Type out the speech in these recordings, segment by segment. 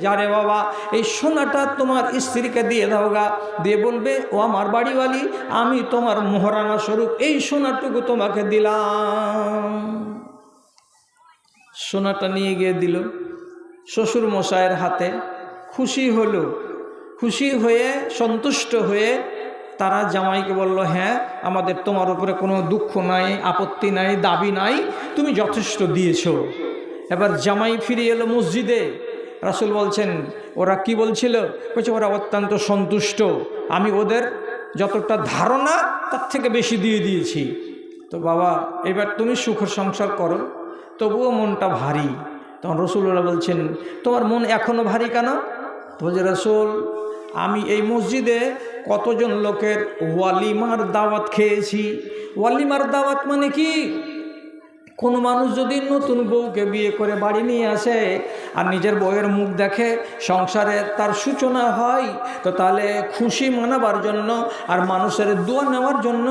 যারে বাবা, এই সোনাটা তোমার স্ত্রীকে দিয়ে দাও গা। দিয়ে বলবে, ও আমার বাড়িওয়ালি, আমি তোমার মোহরানা স্বরূপ, এই সোনাটুকু তোমাকে দিলাম। সোনাটা নিয়ে গিয়ে দিল শ্বশুর মশাইয়ের হাতে। খুশি হলো। খুশি হয়ে, সন্তুষ্ট হয়ে তারা জামাইকে বলল হ্যাঁ আমাদের তোমার উপরে কোনো দুঃখ নাই, আপত্তি নাই, দাবি নাই, তুমি যথেষ্ট দিয়েছ। এবার জামাই ফিরে এলো মসজিদে। রাসুল বলছেন, ওরা কি বলছিল? বলছে, ওরা অত্যন্ত সন্তুষ্ট। আমি ওদের যতটা ধারণা তার থেকে বেশি দিয়ে দিয়েছি। তো বাবা, এবার তুমি সুখের সংসার করো, তবুও মনটা ভারী। তখন রসুল্লাহ বলছেন, তোমার মন এখনও ভারী কেন? বলছে, রসুল, আমি এই মসজিদে কতজন লোকের ওয়ালিমার দাওয়াত খেয়েছি। ওয়ালিমার দাওয়াত মানে কি? কোনো মানুষ যদি নতুন বউকে বিয়ে করে বাড়ি নিয়ে আসে আর নিজের বউয়ের মুখ দেখে সংসারে তার সূচনা হয়, তো তাহলে খুশি মানাবার জন্য আর মানুষের দোয়া নেওয়ার জন্য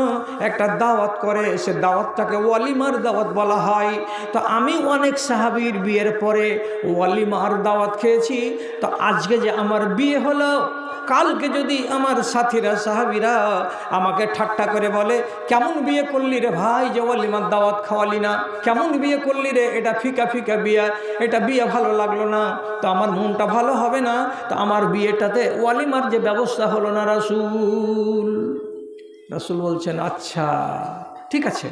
একটা দাওয়াত করে। সে দাওয়াতটাকে ওয়ালিমার দাওয়াত বলা হয়। তো আমি অনেক সাহাবির বিয়ের পরে ওয়ালিমার দাওয়াত খেয়েছি। তো আজকে যে আমার বিয়ে হলো কালকে যদি আমার সাথীরা, সাহাবিরা আমাকে ঠাট্টা করে বলে, কেমন বিয়ে করলি রে ভাই যে ওয়ালিমার দাওয়াত খাওয়ালি না? কেমন বিয়ে করলি রে? এটা ফিকা ফিকা বিয়া, এটা বিয়ে ভালো লাগল না। তো আমার মনটা ভালো হবে না? তো আমার বিয়েটাতে ওয়ালিমার যে ব্যবস্থা হলো না রাসুল। রাসুল বলছেন আচ্ছা ঠিক আছে।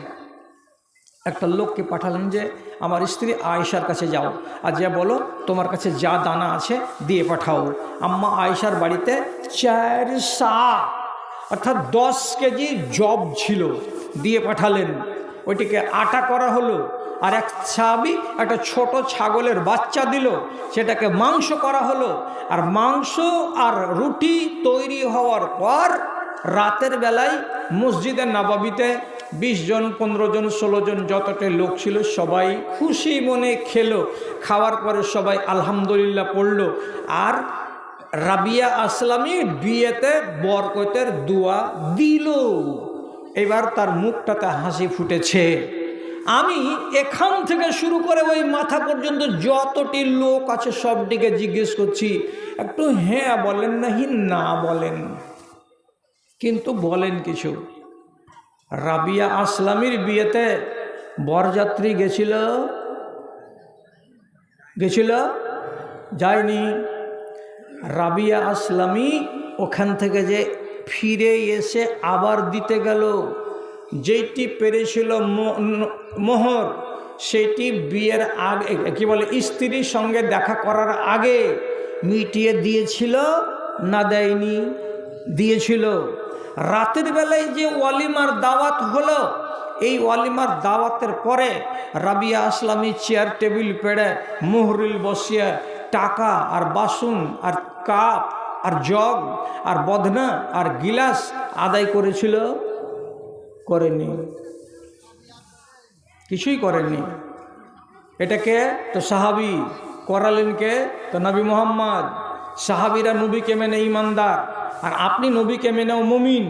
একটা লোককে পাঠালেন যে, আমার স্ত্রী আয়েশার কাছে যাও। আর যা বলো, তোমার কাছে যা দানা আছে, দিয়ে পাঠাও। আম্মা আয়েশার বাড়িতে চার সা অর্থাৎ দশ কেজি জব ছিল, দিয়ে পাঠালেন। ওইটিকে আটা করা হলো, আর এক ছাবি একটা ছোট ছাগলের বাচ্চা দিল। সেটাকে মাংস করা হলো, আর মাংস আর রুটি তৈরি হওয়ার পর রাতের বেলায় মসজিদের নবাবিতে বিশ জন, পনেরো জন, ষোলো জন যতটা লোক ছিল সবাই খুশি মনে খেলো। খাওয়ার পরে সবাই আলহামদুলিল্লাহ পড়ল। আর রাবিয়া আসলামী বিয়েতে বরকতের দোয়া দিল। এবার তার মুখটাতে হাসি ফুটেছে। আমি এখান থেকে শুরু করে ওই মাথা পর্যন্ত যতটি লোক আছে সবটিকে জিজ্ঞেস করছি, একটু হ্যাঁ বলেন নাহি, না বলেন। কিন্তু বলেন কিছু। রাবিয়া আসলামীর বিয়েতে বরযাত্রী গেছিল? গেছিল? যায়নি। রাবিয়া আসলামী ওখান থেকে যে ফিরে এসে আবার দিতে গেল। যেটি পেরেছিল মোহর, সেটি বিয়ের আগে কি বলে, স্ত্রীর সঙ্গে দেখা করার আগে মিটিয়ে দিয়েছিল না দেয়নি? দিয়েছিল। রাতের বেলায় যে ওয়ালিমার দাওয়াত হলো, এই ওয়ালিমার দাওয়াতের পরে রাবিয়া আসলামী চেয়ার, টেবিল পেড়ে, মুহরিল বসিয়া, টাকা আর বাসন আর কাপ আর জগ আর বদনা আর গিলাস আদায় করেছিল? করেনি। কিছুই করেনি। এটাকে তো সাহাবি। করালেন কে? তো নবী মোহাম্মদ। সাহাবিরা নবীকে মেনে ইমানদার। আর আপনি নবীকে মেনেও মমিন।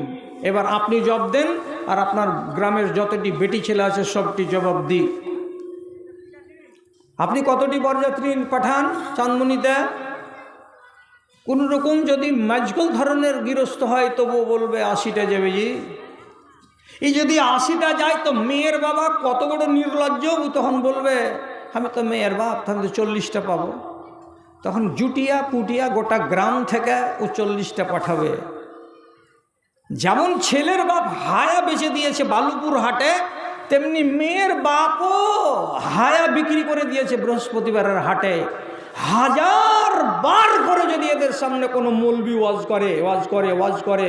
এবার আপনি জব দেন, আর আপনার গ্রামের যতটি বেটি ছেলে আছে সবটি জবাব দি আপনি কতটি বরযাত্রী পাঠান চাঁদমণিতে? কোন রকম যদি ম্যাজগল ধরনের গৃহস্থ হয়, তবুও বলবে আশিটা যাবে জি। এই যদি আশিটা যায়, তো মেয়ের বাবা কত বড় নির্লজ্জ তখন বলবে, আমি তো মেয়ের বাপ, তাহলে তো চল্লিশটা পাবো। তখন জুটিয়া পুটিয়া গোটা গ্রাম থেকে ও চল্লিশটা পাঠাবে। যেমন ছেলের বাপ হায়া বেচে দিয়েছে বালুপুর হাটে, তেমনি মেয়ের বাপও হায়া বিক্রি করে দিয়েছে বৃহস্পতিবারের হাটে। হাজার বার করে যদি এদের সামনে কোনো মলবি ওয়াজ করে ওয়াজ করে ওয়াজ করে,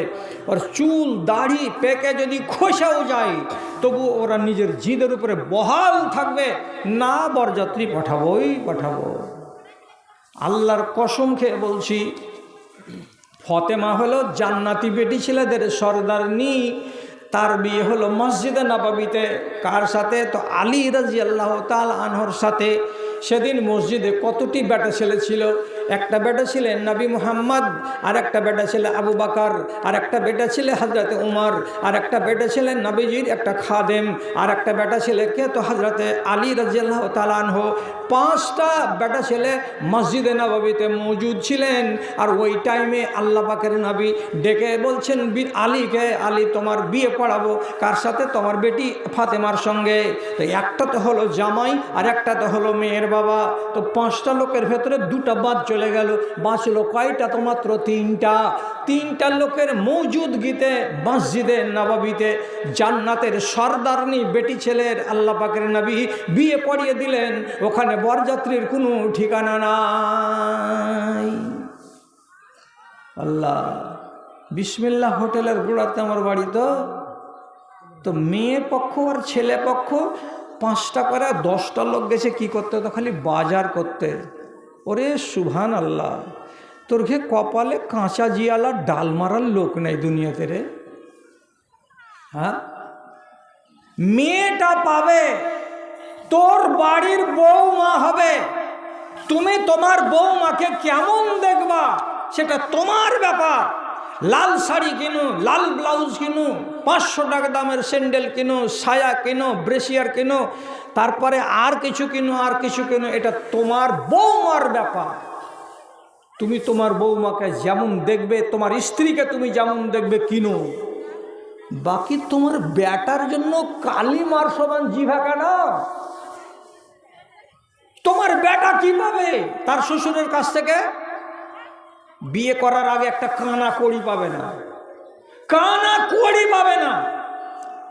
ওর চুল, দাড়ি, পেকে যদি খোসাও যায়, তবু ওরা নিজের জিদের উপরে বহাল থাকবে, না বরযাত্রী পাঠাবোই পাঠাবো। আল্লাহর কসম খেয়ে বলছি, ফতেমা হলো জান্নাতি বেটি ছেলেদের সর্দার নি, তার বিয়ে হলো মসজিদে নাবাবিতে। কার সাথে? তো আলী রাজি আল্লাহ তাল আনহর সাথে। সেদিন মসজিদে কতটি বেটা ছেলে ছিল? একটা বেটা ছিলেন নবী মুহাম্মদ আর একটা বেটা ছিল আবু বাকার আর একটা বেটা ছিল হজরতে উমর আর একটা বেটা ছিলেন নবীজির একটা খাদেম আর একটা বেটা ছেলে কে? তো হজরতে আলী রাজিয়াল্লাহ তালানহ পাঁচটা বেটা ছেলে মসজিদে নবাবিতে মজুদ ছিলেন। আর ওই টাইমে আল্লাহ পাকের নবী ডেকে বলছেন আলীকে আলী তোমার বিয়ে পড়াবো। কার সাথে? তোমার বেটি ফাতেমার সঙ্গে। তো একটা তো হলো জামাই আর একটা তো হলো মেয়ের বাবা, তো পাঁচটা লোকের ভেতরে দুটা বাদ চলে গেল। বাঁচলো কয়টা তো মাত্র তিনটা? তিনটা লোকের মৌজুদ গীতে, মসজিদে নবাবিতে, জান্নাতের সর্দারনি বেটি ছেলের আল্লাহ পাকের নবী বিয়ে পড়িয়ে দিলেন। ওখানে বরযাত্রীর কোনো ঠিকানা নাই। আল্লাহ বিসমিল্লা হোটেলের গোড়াতে আমার বাড়ি তো? তো মেয়ে পক্ষ আর ছেলে পক্ষ পাঁচটা করে দশটা লোক গেছে, কি করতে তো খালি বাজার করতে। ওরে সুভান আল্লাহ তোর ঘে কপালে কাঁচা জিয়ালা ডাল মারার লোক নেই দুনিয়াতে রে? হ্যাঁ? মেয়েটা পাবে, তোর বাড়ির বৌমা হবে। তুমি তোমার বৌমাকে কেমন দেখবা, সেটা তোমার ব্যাপার। লাল শাড়ি কিনো, লাল ব্লাউজ কিনো, পাঁচশো টাকা দামের স্যান্ডেল কিনো, সায়া কিনো ব্রেসিয়ার কিনো, তারপরে আর কিছু কিনো, আর কিছু কিনো, এটা তোমার বৌমার ব্যাপার। তুমি তোমার বৌমাকে যেমন দেখবে, তোমার স্ত্রীকে তুমি যেমন দেখবে, কিনো। বাকি তোমার ব্যাটার জন্য কালি মার সমান জিভা কেন? তোমার বেটা কি পাবে তার শ্বশুরের কাছ থেকে বিয়ে করার আগে একটা কানা কড়ি পাবে না। কানা কড়ি পাবে না।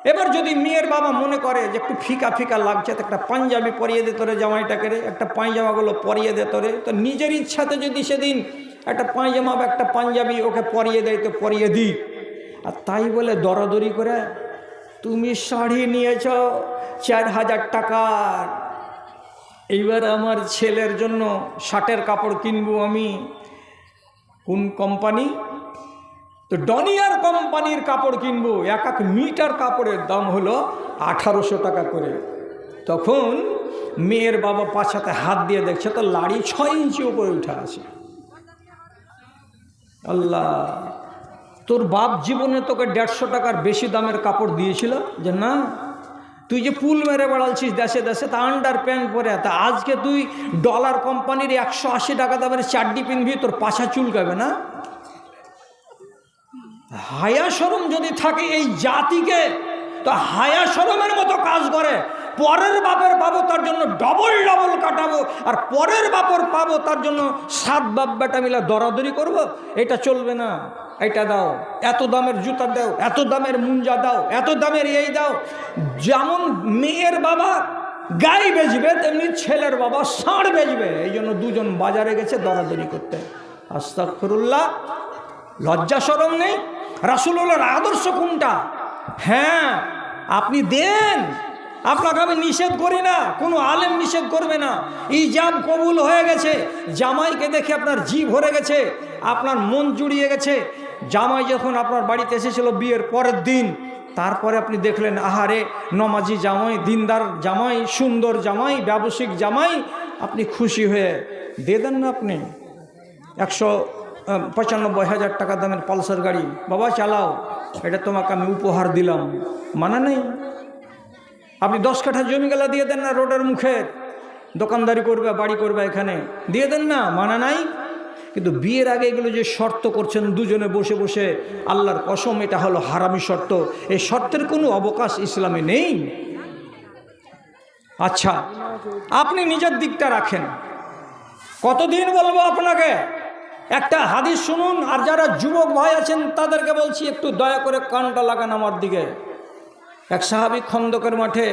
এবার যদি মেয়ের বাবা মনে করে যে একটু ফিকা ফিকা লাগছে, তো একটা পাঞ্জাবি পরিয়ে দে তোরে জামাইটাকে রে, একটা পায়জামাগুলো পরিয়ে দে তোরে। তো নিজের ইচ্ছাতে যদি সেদিন একটা পায়জামা বা একটা পাঞ্জাবি ওকে পরিয়ে দেয়, তো পরিয়ে দিই। আর তাই বলে দরাদরি করে, তুমি শাড়ি নিয়েছ চার হাজার টাকার এইবার আমার ছেলের জন্য শার্টের কাপড় কিনবো আমি। কোন কোম্পানি? তো ডনিয়ার কোম্পানির কাপড় কিনবো, এক এক মিটার কাপড়ের দাম হলো আঠারোশো টাকা করে। তখন মেয়ের বাবা পাছাতে হাত দিয়ে দেখছে, তো লাড়ি ছয় ইঞ্চি উপরে উঠে আছে। আল্লাহ, তোর বাপ জীবনে তোকে দেড়শো টাকার বেশি দামের কাপড় দিয়েছিল? যে না তুই যে পুল মেরে বেড়ালছিস দেশে দেশে, তা আন্ডার প্যান্ট পরে তা আজকে তুই ডলার কোম্পানির একশো আশি টাকা দামের চাড্ডি পিনবি তোর পাশা চুলকাবে না? হায়া সরম যদি থাকে এই জাতিকে, তো হায়া সরমের মতো কাজ করে। পরের বাপের পাবো, তার জন্য ডবল ডবল কাটাবো, আর পরের বাপর পাবো, তার জন্য সাত বাপ বেটা মিলে দরাদরি করব। এটা চলবে না। এটা দাও। এত দামের জুতা দাও, এত দামের মুঞ্জা দাও, এত দামের এই দাও। যেমন মেয়ের বাবা গাই বেচবে, তেমনি ছেলের বাবা ষাঁড় বেচবে। এই জন্য দুজন বাজারে গেছে দরাদরি করতে। আস্তাকফিরুল্লাহ লজ্জা সরম নেই? রাসুল্লাহর আদর্শ কোনটা? হ্যাঁ আপনি দেন। আপনাকে আমি নিষেধ করি না, কোনো আলেম নিষেধ করবে না। ইজাব কবুল হয়ে গেছে, জামাইকে দেখে আপনার জি ভরে গেছে, আপনার মন জুড়িয়ে গেছে। জামাই যখন আপনার বাড়িতে এসেছিল বিয়ের পরের দিন, তারপরে আপনি দেখলেন, আহারে, নমাজি জামাই, দিনদার জামাই, সুন্দর জামাই, ব্যবসায়িক জামাই, আপনি খুশি হয়ে দিয়ে দেন না আপনি। একশো পঁচানব্বই হাজার টাকা দামের পালসার গাড়ি। বাবা, চালাও, এটা তোমাকে আমি উপহার দিলাম। মানা নেই। আপনি দশ কাঠা জমি গেলা দিয়ে দেন না রোডের মুখে। দোকানদারি করবে, বাড়ি করবে এখানে। দিয়ে দেন না, মানা নাই? কিন্তু বিয়ের আগে এগুলো যে শর্ত করছেন দুজনে বসে বসে, আল্লাহর কসম, এটা হলো হারামি শর্ত। এই শর্তের কোনো অবকাশ ইসলামে নেই। আচ্ছা আপনি নিজের দিকটা রাখেন। কতদিন বলব আপনাকে? একটা হাদিস শুনুন, আর যারা যুবক ভাই আছেন, তাদেরকে বলছি, একটু দয়া করে কানটা লাগান আমার দিকে। এক সাহাবি খন্দকের মাঠে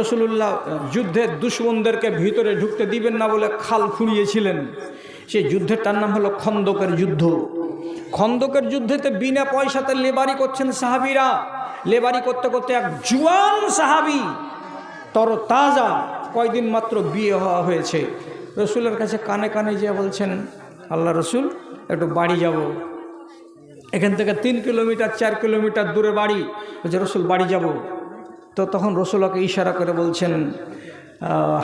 রসুলুল্লাহ যুদ্ধের দুশ্মনদেরকে ভিতরে ঢুকতে দিবেন না বলে খাল খুঁড়িয়েছিলেন সেই যুদ্ধের তার নাম হলো খন্দকের যুদ্ধ। খন্দকের যুদ্ধেতে বিনা পয়সাতে লেবারি করছেন সাহাবিরা। লেবারি করতে করতে এক জুয়ান সাহাবি তর তাজা কয়দিন মাত্র বিয়ে হওয়া হয়েছে। রসুলের কাছে কানে কানে যেয়ে বলছেন, আল্লাহ রসুল, একটু বাড়ি যাব। এখান থেকে তিন কিলোমিটার, চার কিলোমিটার দূরে বাড়ি বলছে রসুল বাড়ি যাব। তো তখন রসুলকে ইশারা করে বলছেন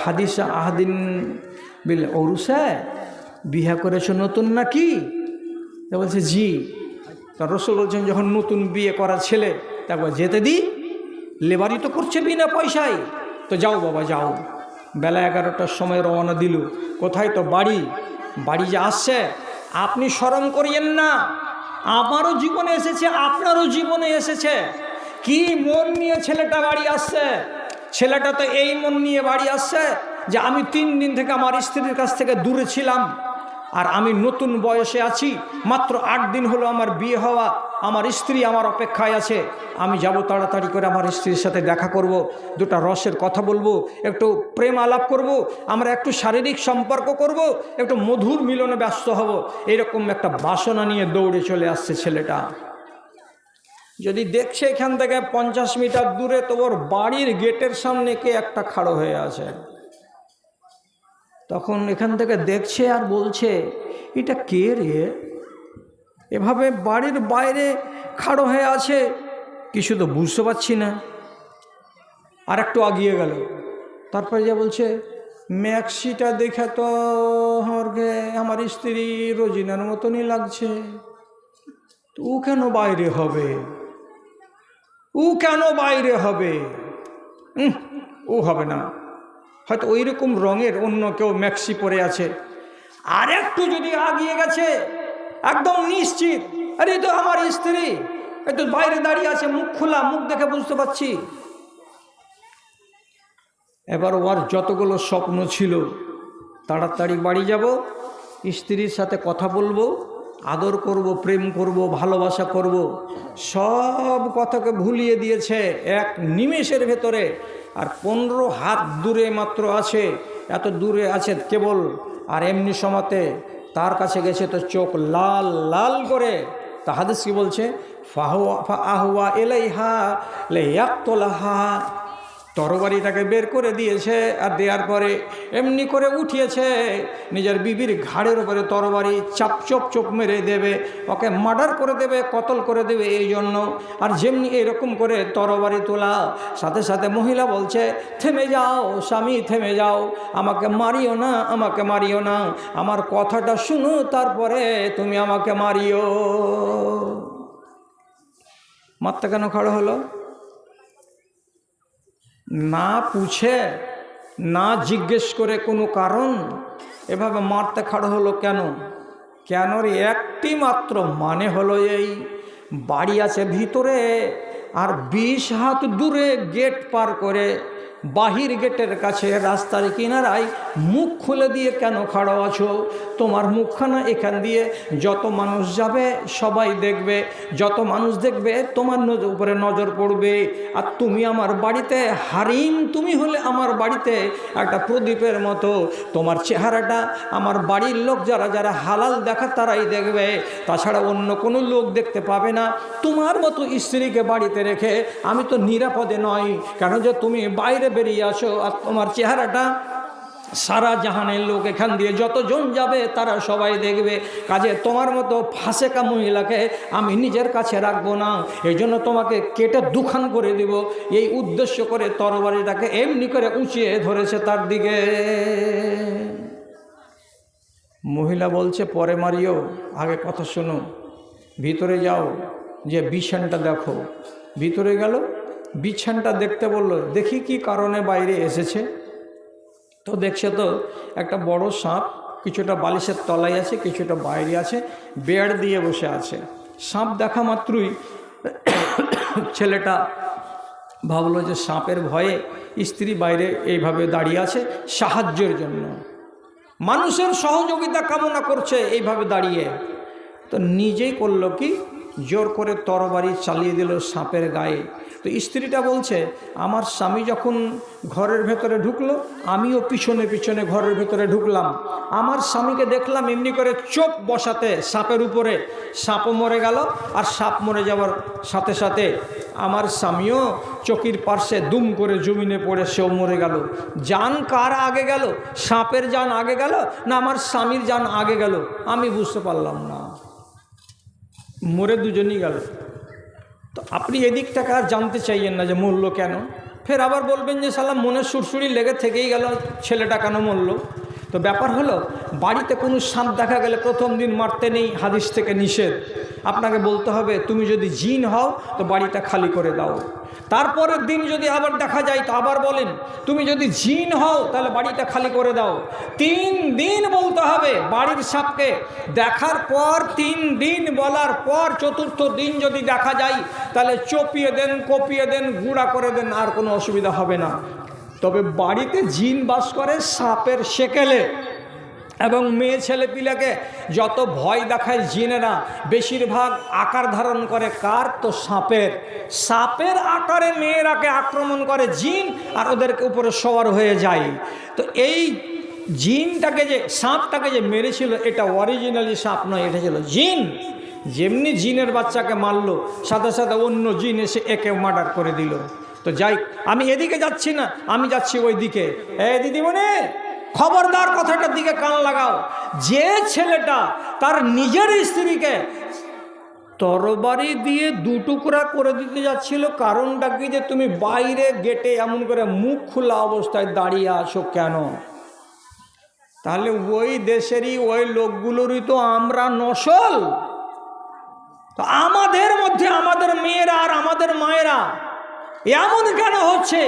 হাদিস আহাদিন বিল অরুসা বিহা করেছ নতুন নাকি? তা বলছে, জি। তা রসুল বলছেন, যখন নতুন বিয়ে করা ছেলে তারপর যেতে দি? লেবারি তো করছে বিনা পয়সায়। তো যাও বাবা, যাও। বেলা এগারোটার সময় রওনা দিল। কোথায় তো বাড়ি? বাড়ি যে আসছে, আপনি স্মরণ করিয়েন না। আমারও জীবনে এসেছে, আপনারও জীবনে এসেছে। কি মন নিয়ে ছেলেটা বাড়ি আসছে? ছেলেটা তো এই মন নিয়ে বাড়ি আসছে যে আমি তিন দিন থেকে আমার স্ত্রীর কাছ থেকে দূরে ছিলাম। আর আমি নতুন বয়সে আছি, মাত্র আট দিন হলো আমার বিয়ে হওয়া, আমার স্ত্রী আমার অপেক্ষায় আছে। আমি যাব তাড়াতাড়ি করে আমার স্ত্রীর সাথে দেখা করব, দুটো রসের কথা বলব, একটু প্রেম আলাপ করব, আমরা একটু শারীরিক সম্পর্ক করব, একটু মধুর মিলনে ব্যস্ত হব। এরকম একটা বাসনা নিয়ে দৌড়ে চলে আসছে ছেলেটা। যদি দেখছে এখান থেকে পঞ্চাশ মিটার দূরে, তো ওর বাড়ির গেটের সামনে কে একটা খাড়ো হয়ে আছে। তখন এখান থেকে দেখছে আর বলছে, এটা কে রে? এভাবে বাড়ির বাইরে খাড়ো হয়ে আছে। কিছু তো বুঝতে পারছি না। আর একটু আগিয়ে গেল। তারপরে যা বলছে, ম্যাক্সিটা দেখে তো আমাকে আমার স্ত্রী রোজিনার মতনই লাগছে। তো ও কেন বাইরে হবে? ও কেন বাইরে হবে? ও হবে না। হয়তো ওই রকম রঙের অন্য কেউ ম্যাক্সি পরে আছে। আর একটু যদি আগিয়ে গেছে, একদম নিশ্চিত, আরে তো আমার স্ত্রী একটু বাইরে দাঁড়িয়ে আছে, মুখ খোলা, মুখ দেখে বুঝতে পারছি। এবার ওর যতগুলো স্বপ্ন ছিল, তাড়াতাড়ি বাড়ি যাব, স্ত্রীর সাথে কথা বলব, আদর করব, প্রেম করব, ভালোবাসা করব, সব কথাকে ভুলিয়ে দিয়েছে এক নিমেষের ভেতরে। আর পনেরো হাত দূরে মাত্র আছে, এত দূরে আছে কেবল, আর এমনি সময়তে তার কাছে গেছে তো চোখ লাল লাল করে। তা কি বলছে? ফাহুয়া আহুয়া এলাইহা লে ইয়াক্তলাহা তরবারিটাকে বের করে দিয়েছে আর দেওয়ার পরে এমনি করে উঠিয়েছে। নিজের বিবির ঘাড়ের উপরে তরবারি চাপ চপ চোপ মেরে দেবে, ওকে মার্ডার করে দেবে, কতল করে দেবে এই জন্য। আর যেমনি এরকম করে তরবারি তোলা, সাথে সাথে মহিলা বলছে, থেমে যাও স্বামী, থেমে যাও, আমাকে মারিও না, আমাকে মারিও না, আমার কথাটা শুনো, তারপরে তুমি আমাকে মারিও। মাত্রা কেন খাড়ো হলো? না পুছে, না জিজ্ঞেস করে কোনো কারণ, এভাবে মারতে খাড়ো হলো কেন? কেনর একটি মাত্র মানে হলো এই, বাড়ি আছে ভিতরে, আর বিশ হাত দূরে গেট পার করে বাহির গেটের কাছে রাস্তার কিনারায় মুখ খুলে দিয়ে কেন খাড়ো আছো? তোমার মুখখানা এখান দিয়ে যত মানুষ যাবে, সবাই দেখবে। যত মানুষ দেখবে, তোমার উপরে নজর পড়বে। আর তুমি আমার বাড়িতে, হারিম তুমি হলে আমার বাড়িতে একটা প্রদীপের মতো। তোমার চেহারাটা, আমার বাড়ির লোক যারা যারা হালাল দেখা তারাই দেখবে। তাছাড়া অন্য কোনো লোক দেখতে পাবে না। তোমার মতো স্ত্রীকে বাড়িতে রেখে আমি তো নিরাপদে নয়। কেন যে তুমি বাইরে বেরিয়ে আসো আর তোমার চেহারাটা সারা জাহানের লোক এখান দিয়ে যতজন যাবে তারা সবাই দেখবে। কাজে তোমার মতো ফাঁসেকা মহিলাকে আমি নিজের কাছে রাখব না। এই জন্য তোমাকে কেটে দুখান করে দিব। এই উদ্দেশ্য করে তরবারিটাকে এমনি করে উঁচিয়ে ধরেছে তার দিকে। মহিলা বলছে, পরে মারিও, আগে কথা শোনো। ভিতরে যাও, যে বিছানটা দেখো। ভিতরে গেল বিছানটা দেখতে বলল, দেখি কি কারণে বাইরে এসেছে? তো দেখছে তো, একটা বড় সাপ, কিছুটা বালিশের তলায় আছে, কিছুটা বাইরে আছে, বেড় দিয়ে বসে আছে। সাপ দেখা মাত্রই ছেলেটা ভাবলো যে সাপের ভয়ে স্ত্রী বাইরে এইভাবে দাঁড়িয়ে আছে সাহায্যের জন্য। মানুষের সহযোগিতা কামনা করছে এইভাবে দাঁড়িয়ে। তো নিজেই করল কি, জোর করে তরবারি চালিয়ে দিল সাপের গায়ে। তো স্ত্রীটা বলছে, আমার স্বামী যখন ঘরের ভেতরে ঢুকলো, আমিও পিছনে পিছনে ঘরের ভেতরে ঢুকলাম। আমার স্বামীকে দেখলাম এমনি করে চোখ বসাতে সাপের উপরে। সাপও মরে গেল আর সাপ মরে যাওয়ার সাথে সাথে আমার স্বামীও চকির পার্শ্বে দুম করে জমিনে পড়ে সেও মরে গেল। যান কার আগে গেল? সাপের যান আগে গেল না আমার স্বামীর যান আগে গেল? আমি বুঝতে পারলাম না। মরে দুজনই গেল। তো আপনি এদিকটাকে আর জানতে চাইয়েন না যে মূল্য কেন? ফের আবার বলবেন যে সালাম মনে সুরসুরি লেগে থেকেই গেল ছেলেটা কেন মরল? তো ব্যাপার হলো, বাড়িতে কোনো সাপ দেখা গেলে প্রথম দিন মারতে নেই, হাদিস থেকে নিষেধ। আপনাকে বলতে হবে, তুমি যদি জিন হও, তো বাড়িটা খালি করে দাও। তারপরের দিন যদি আবার দেখা যায়, তো আবার বলেন, তুমি যদি জিন হও, তাহলে বাড়িটা খালি করে দাও। তিন দিন বলতে হবে, বাড়ির সাপকে। দেখার পর, তিন দিন বলার পর, চতুর্থ দিন যদি দেখা যায়, তাহলে চপিয়ে দেন, কপিয়ে দেন, গুঁড়া করে দেন, আর কোনো অসুবিধা হবে না। তবে বাড়িতে জিন বাস করে সাপের সেকেলে। এবং মেয়ে ছেলে পিলাকে যত ভয় দেখায় জিনেরা, বেশিরভাগ আকার ধারণ করে কার? তো সাপের। সাপের আকারে মেয়েরাকে আক্রমণ করে জিন আর ওদেরকে উপরে সওয়ার হয়ে যায়। তো এই জিনটাকে যে, সাপটাকে যে মেরেছিল, এটা অরিজিনালি সাপ নয়, এটা ছিল জিন। যেমনি জিনের বাচ্চাকে মারলো, সাথে সাথে অন্য জিন এসে একে মার্ডার করে দিল। তো যাই, আমি এদিকে যাচ্ছি না, আমি যাচ্ছি ওই দিকে এ দিদিমণি, খবরদার কথাটার দিকে কান লাগাও। যে ছেলেটা তার নিজের স্ত্রীকে তরবারি দিয়ে দু টুকরা করে দিতে যাচ্ছিল, কারণটা কি যে তুমি বাইরে গেটে এমন করে মুখ খোলা অবস্থায় দাঁড়িয়ে আছো কেন? তাহলে ওই দেশেরই, ওই লোকগুলোরই তো আমরা নসল। তো আমাদের মধ্যে আমাদের মেয়েরা আর আমাদের মায়েরা এমন কেন হচ্ছে?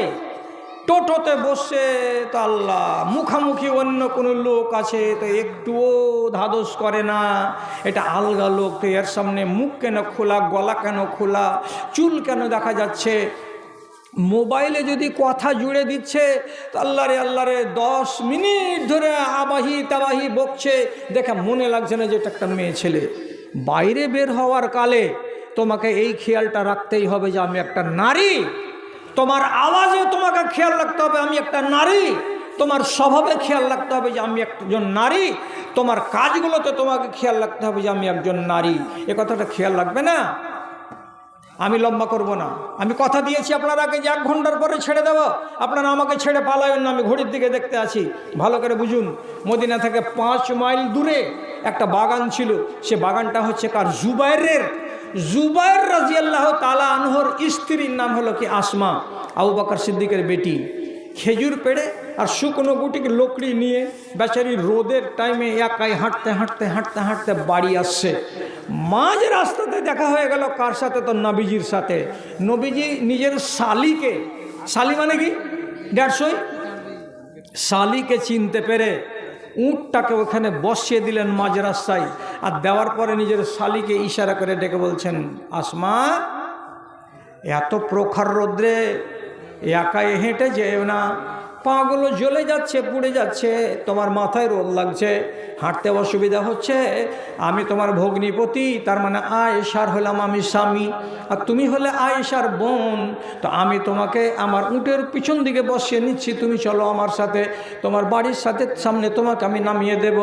টোটোতে বসে তো আল্লাহ, মুখামুখি অন্য কোনো লোক আছে তো একটুও ধাদস করে না। এটা আলগা লোক তো এর সামনে মুখ কেন খোলা, গলা কেন খোলা, চুল কেন দেখা যাচ্ছে? মোবাইলে যদি কথা জুড়ে দিচ্ছে, তো আল্লাহ রে আল্লাহ রে দশ মিনিট ধরে আবাহি তাবাহি বকছে। দেখে মনে লাগছে না যে এটা একটা মেয়ে ছেলে। বাইরে বের হওয়ার কালে তোমাকে এই খেয়ালটা রাখতেই হবে যে আমি একটা নারী। তোমার আওয়াজে তোমাকে খেয়াল রাখতে হবে, আমি একটা নারী। তোমার স্বভাবে খেয়াল রাখতে হবে যে আমি একজন নারী। তোমার কাজগুলোতে তোমাকে খেয়াল রাখতে হবে যে আমি একজন নারী। এ কথাটা খেয়াল রাখবে না? আমি লম্বা করব না। আমি কথা দিয়েছি আপনার আগে যে এক ঘণ্টার পরে ছেড়ে দেব। আপনারা আমাকে ছেড়ে পালাবেন না, আমি ঘড়ির দিকে দেখতে আছি। ভালো করে বুঝুন, মদিনা থেকে পাঁচ মাইল দূরে একটা বাগান ছিল। সে বাগানটা হচ্ছে কার, জুবাইরের। জুবাইর রাজিয়াল্লাহ তালা আনহর স্ত্রীর নাম হলো কি আসমা, আবু বাকর সিদ্দিকের বেটি। খেজুর পেড়ে আর শুকনো গুটিকে লোকড়ি নিয়ে বেচারি রোদের টাইমে একাই হাঁটতে হাঁটতে হাঁটতে হাঁটতে বাড়ি আসছে। মাঝ রাস্তাতে দেখা হয়ে গেল কার সাথে? তো নবীজির সাথে। নবীজি নিজের শালিকে, শালি মানে কি? দেড়শোই? শালিকে চিনতে পেরে উঁটটাকে ওখানে বসিয়ে দিলেন মাঝ রাস্তায় আর দেওয়ার পরে নিজের শালিকে ইশারা করে ডেকে বলছেন, আসমা, এত প্রখর রোদ্রে একাই হেঁটে যেও না। পাগুলো জ্বলে যাচ্ছে, পুড়ে যাচ্ছে, তোমার মাথায় রোদ লাগছে, হাঁটতে অসুবিধা হচ্ছে, আমি তোমার ভগ্নিপতি, তার মানে আয়েশার হলাম আমি স্বামী, আর তুমি হলে আয়েশার বোন, তো আমি তোমাকে আমার উটের পিছন দিকে বসিয়ে নিচ্ছি, তুমি চলো আমার সাথে, তোমার বাড়ির সাথে, সামনে তোমাকে আমি নামিয়ে দেব।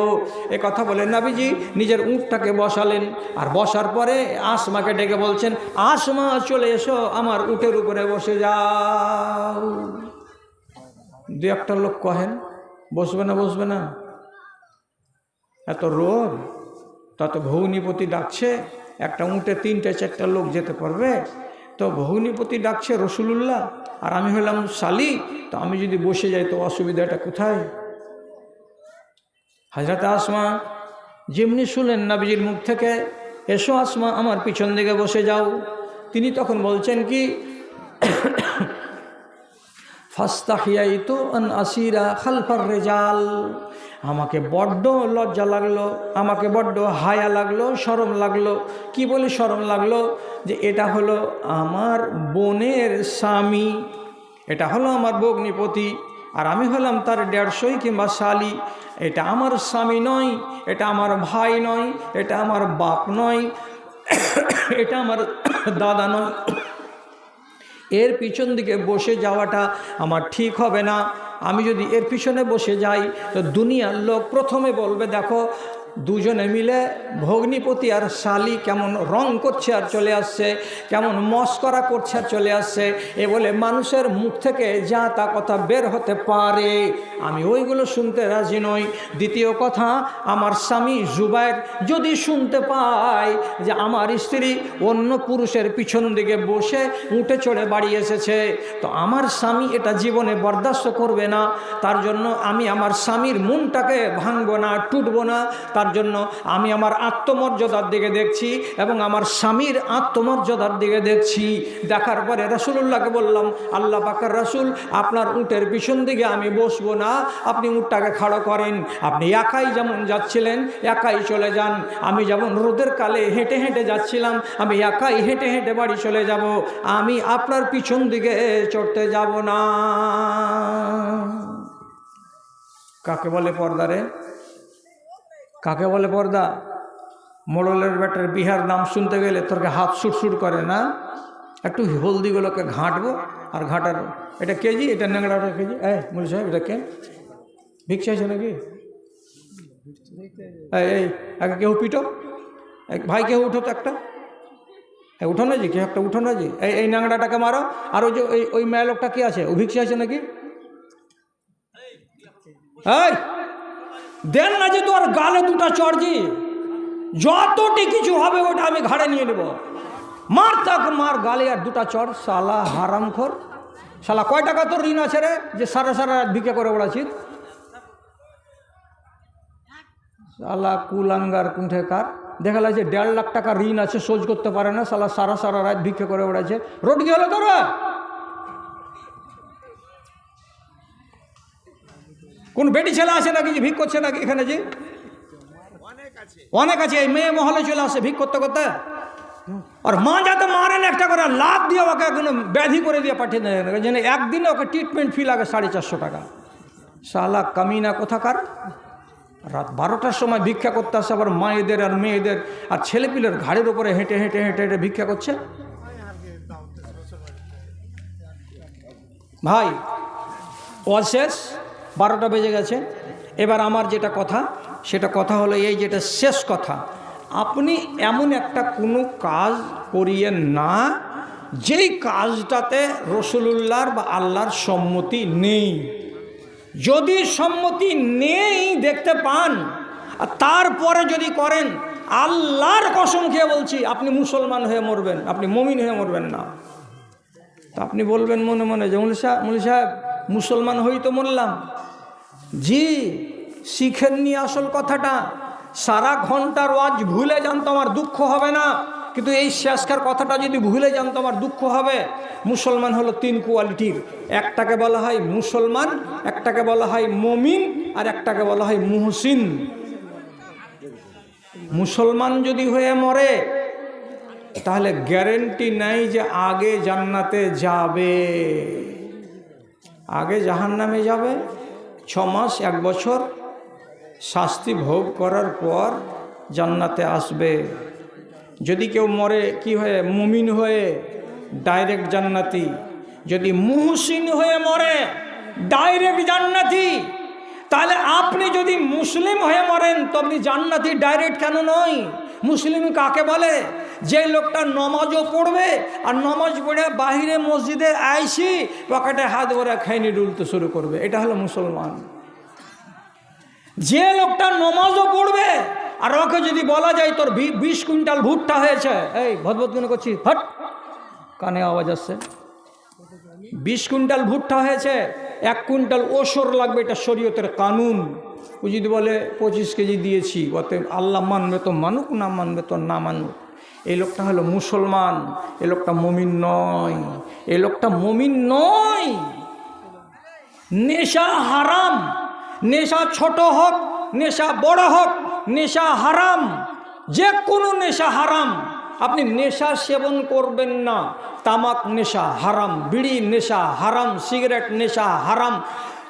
এ কথা বলে নাবিজি নিজের উঁটটাকে বসালেন, আর বসার পরে আসমাকে ডেকে বলছেন, আসমা, চলে এসো, আমার উটের উপরে বসে যাও। দু একটা লোক কহেন, বসবে না বসবে না। এত রোদ, তত ভৌনিপতি ডাকছে, একটা উঁটে তিনটে, চারটা লোক যেতে পারবে? তো ভৌনিপতি ডাকছে রসুলুল্লাহ, আর আমি হলাম শালি তো আমি যদি বসে যাই, তো অসুবিধাটা কোথায়? হাজরত আসমা, যেমনি শুনলেন নাবিজির মুখ থেকে, এসো আসমা, আমার পিছন দিকে বসে যাও। তিনি তখন বলছেন কি আসিরা খালফার রেজাল। আমাকে বড্ড লজ্জা লাগল, আমাকে বড্ড হায়া লাগল সরম লাগল। কি বলে সরম লাগল? যে এটা হলো আমার বোনের স্বামী, এটা হলো আমার ভগ্নিপতি, আর আমি হলাম তার দেড়শোই কিংবা শালি। এটা আমার স্বামী নয়, এটা আমার ভাই নয়, এটা আমার বাপ নয়, এটা আমার দাদা নয়। এর পিছন দিকে বসে যাওয়াটা আমার ঠিক হবে না। আমি যদি এর পিছনে বসে যাই, তো দুনিয়ার লোক প্রথমে বলবে, দেখো দুজনে মিলে ভগ্নিপতি আর শালি কেমন রং করছে আর চলে আসছে, কেমন মস্করা করছে আর চলে আসছে, এ বলে মানুষের মুখ থেকে যা তা কথা বের হতে পারে। আমি ওইগুলো শুনতে রাজি নই। দ্বিতীয় কথা, আমার স্বামী জুবাইর যদি শুনতে পায় যে আমার স্ত্রী অন্য পুরুষের পিছন দিকে বসে উঠে চড়ে বাড়ি এসেছে, তো আমার স্বামী এটা জীবনে বরদাস্ত করবে না। তার জন্য আমি আমার স্বামীর মনটাকে ভাঙবো না, টুটবো না তার জন্য আমি আমার আত্মমর্যাদার দিকে দেখছি এবং আমার স্বামীর আত্মমর্যাদার দিকে দেখছি। দেখার পরে রসুল্লাহকে বললাম, আল্লাহ পাকের রসুল, আপনার উটের পিছন দিকে আমি বসবো না। আপনি উটটাকে খাড়ো করেন। আপনি একাই যেমন যাচ্ছিলেন, একাই চলে যান। আমি যেমন রোদের কালে হেঁটে হেঁটে যাচ্ছিলাম, আমি একাই হেঁটে হেঁটে বাড়ি চলে যাব। আমি আপনার পিছন দিকে চড়তে যাব না। কাকে বলে পর্দা রে কাকে বলে পর্দা? মোড়লের ব্যাটার বিহার নাম শুনতে গেলে তোরকে হাত সুটসুট করে না? একটু হলদিগুলোকে ঘাঁটবো আর ঘাঁটাবো এটা কেজি? এটা ন্যাংড়াটা কেজি? এই মুলি সাহেব, এটা কে? ভিক চাইছে নাকি? এই আগে কেউ পিটো? ভাই, কেউ উঠো তো একটা। এই, উঠো না জি কেউ একটা উঠো না জি এই এই ন্যাংড়াটাকে মারো। আর ওই যে, ওই ওই মেয়ে লোকটা কি আছে? ও ভিক চাইছে নাকি? এই দেন না যে তোর গালে দুটা চড়জি যতটি কিছু হবে ওটা আমি ঘাড়ে নিয়ে নেব। মার তাক মার গালে আর দুটা চড় সালা হারামখোর। সালা কয় টাকা তোর ঋণ আছে রে? যে সারা সারা রাত ভিকে করে বেড়াচ্ছিস? সালা কুলাঙ্গার কুণ্ঠেকার দেখা যাচ্ছে দেড় লাখ টাকা ঋণ আছে, শোধ করতে পারে না সালা সারা সারা রাত ভিক্ষে করে বেড়াচ্ছে। রোড কি হলো তোরা? কোন বেটি ছেলে আসে নাকি যে ভিক করছে নাকি এখানে যে? অনেক আছে, এই মেয়ে মহলে চলে আসে ভিক করতে করতে। আর মা যাতে মারেন একটা করে, লাভ দিয়ে ওকে কোনো ব্যাধি করে দিয়ে পাঠিয়ে দেয় যেন একদিনে ওকে ট্রিটমেন্ট ফি লাগে সাড়ে চারশো টাকা। শালা কামিনা কোথাকার? রাত বারোটার সময় ভিক্ষা করতে আসে আবার মায়েদের আর মেয়েদের, আর ছেলেপিলের ঘাড়ের উপরে হেঁটে হেঁটে হেঁটে হেঁটে ভিক্ষা করছে। ভাই, ওয়াজ শেষ? বারোটা বেজে গেছে। এবার আমার যেটা কথা, সেটা কথা হলো এই যেটা শেষ কথা। আপনি এমন একটা কোনো কাজ করিয়েন না, যেই কাজটাতে রসুলুল্লাহর বা আল্লাহর সম্মতি নেই। যদি সম্মতি নেই দেখতে পান, আর তারপরে যদি করেন, আল্লাহর কসম খেয়ে বলছি, আপনি মুসলমান হয়ে মরবেন, আপনি মমিন হয়ে মরবেন না। তা আপনি বলবেন মনে মনে যে মুলি সাহেব মুলি সাহেব মুসলমান হই তো মরলাম। জি শিখেননি আসল কথাটা। সারা ঘণ্টার ওয়াজ ভুলে যান তো আমার দুঃখ হবে না। কিন্তু এই শেষকার কথাটা যদি ভুলে যান তো আমার দুঃখ হবে। মুসলমান হলো তিন কোয়ালিটির। একটাকে বলা হয় মুসলমান, একটাকে বলা হয় মমিন, আর একটাকে বলা হয় মুহসিন। মুসলমান যদি হয়ে মরে, তাহলে গ্যারেন্টি নাই যে আগে জান্নাতে যাবে। আগে জাহান নামে যাবে, ছ মাস, এক বছর শাস্তি ভোগ করার পর জান্নাতে আসবে। যদি কেউ মরে, কি হয়ে? মুমিন হয়ে ডাইরেক্ট জান্নাতি। যদি মুহসিন হয়ে মরে, ডাইরেক্ট জান্নাতি। তাহলে আপনি যদি মুসলিম হয়ে মরেন, তো আপনি জান্নাতি ডাইরেক্ট কেন নয়? মুসলিম কাকে বলে? যে লোকটা নমাজও পড়বে আর নমাজ পড়ে বাহিরে মসজিদে আইসি পকেটে হাত ভরে খাইনি ডুলতে শুরু করবে। এটা হলো মুসলমান। যে লোকটা নমাজও পড়বে আর ওকে যদি বলা যায় তোর বিশ কুইন্টাল ভুট্টা হয়েছে, এই ভদভদ মনে করছি হট কানে আওয়াজ আসছে। বিশ কুইন্টাল ভুট্টা হয়েছে, এক কুইন্টাল ওসর লাগবে, এটা শরীয়তের কানুন। ও যদি বলে, পঁচিশ কেজি দিয়েছি, অতএব আল্লাহ মানবে তো মানুক, না মানবে তো না মানুক। এই লোকটা হলো মুসলমান, এই লোকটা মমিন নয়, এই লোকটা মমিন নয়। নেশা হারাম, নেশা ছোট হোক, নেশা বড় হোক, নেশা হারাম, যে কোনো নেশা হারাম। আপনি নেশা সেবন করবেন না। তামাক নেশা হারাম, বিড়ি নেশা হারাম, সিগারেট নেশা হারাম,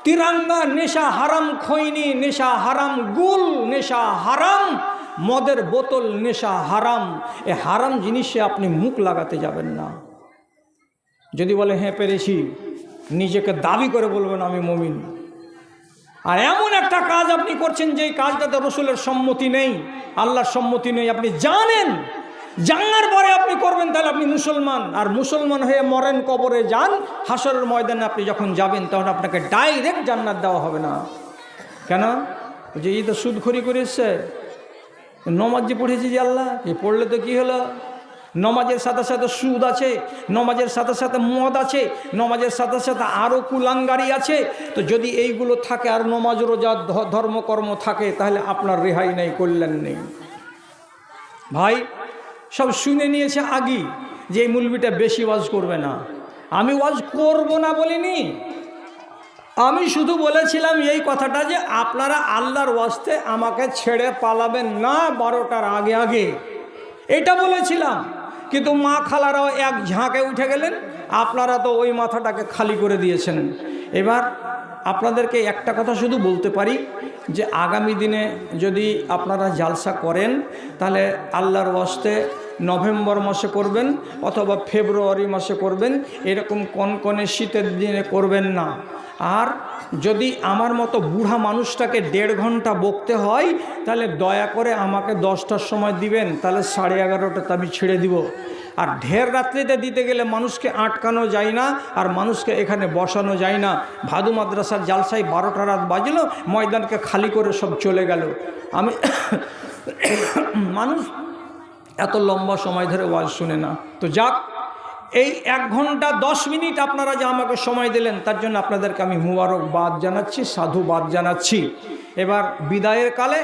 তিরাঙ্গা নেশা হারাম, খৈনি নেশা হারাম, গুল নেশা হারাম, মদের বোতল নেশা হারাম। এ হারাম জিনিসে আপনি মুখ লাগাতে যাবেন না। যদি বলে হ্যাঁ পেরেছি। নিজেকে দাবি করে বলবেন, আমি মমিন। আর এমন একটা কাজ আপনি করছেন, যেই কাজটাতে রসুলের সম্মতি নেই, আল্লাহর সম্মতি নেই। আপনি জানেন জানার পরে আপনি করবেন, তাহলে আপনি মুসলমান। আর মুসলমান হয়ে মরেন কবরে যান হাসরের ময়দানে আপনি যখন যাবেন, তখন আপনাকে ডাইরেক্ট জান্নাত দেওয়া হবে না। কেন? যে এই তো সুদখড়ি করে এসছে। নমাজ যে পড়েছি যে আল্লাহ, এ পড়লে তো কি হলো? নমাজের সাথে সাথে সুদ আছে, নমাজের সাথে সাথে মদ আছে, নমাজের সাথে সাথে আরও কুলাঙ্গারি আছে। তো যদি এইগুলো থাকে আর নমাজ ধ- ধর্মকর্ম থাকে, তাহলে আপনার রেহাই নেই, কল্যাণ নেই। ভাই সব শুনে নিয়েছে আগেই যে এই মুলবিটা বেশি ওয়াজ করবে না। আমি ওয়াজ করব না বলিনি। আমি শুধু বলেছিলাম এই কথাটা যে আপনারা আল্লাহর ওয়াজতে আমাকে ছেড়ে পালাবেন না বারোটার আগে আগে। এটা বলেছিলাম। কিন্তু মা খালারাও এক ঝাঁকে উঠে গেলেন। আপনারা তো ওই মাথাটাকে খালি করে দিয়েছেন। এবার আপনাদেরকে একটা কথা শুধু বলতে পারি। যে আগামী দিনে যদি আপনারা জালসা করেন, তাহলে আল্লাহর ওয়াস্তে নভেম্বর মাসে করবেন অথবা ফেব্রুয়ারি মাসে করবেন, এরকম কনকনে শীতের দিনে করবেন না। আর যদি আমার মতো বুড়া মানুষটাকে দেড় ঘণ্টা বকতে হয়, তাহলে দয়া করে আমাকে দশটার সময় দিবেন, তাহলে সাড়ে এগারোটাতে আমি ছেড়ে দিব। আর ঢের রাত্রিতে দিতে গেলে মানুষকে আটকানো যায় না, আর মানুষকে এখানে বসানো যায় না। ভাদু মাদ্রাসার জালসাই বারোটা রাত বাজলো, ময়দানকে খালি করে সব চলে গেল। আমি মানুষ এত লম্বা সময় ধরে ওয়াজ শুনে না। তো যাক, এই এক ঘণ্টা দশ মিনিট আপনারা যে আমাকে সময় দিলেন, তার জন্য আপনাদেরকে আমি মুবারকবাদ জানাচ্ছি, সাধুবাদ জানাচ্ছি। এবার বিদায়ের কালে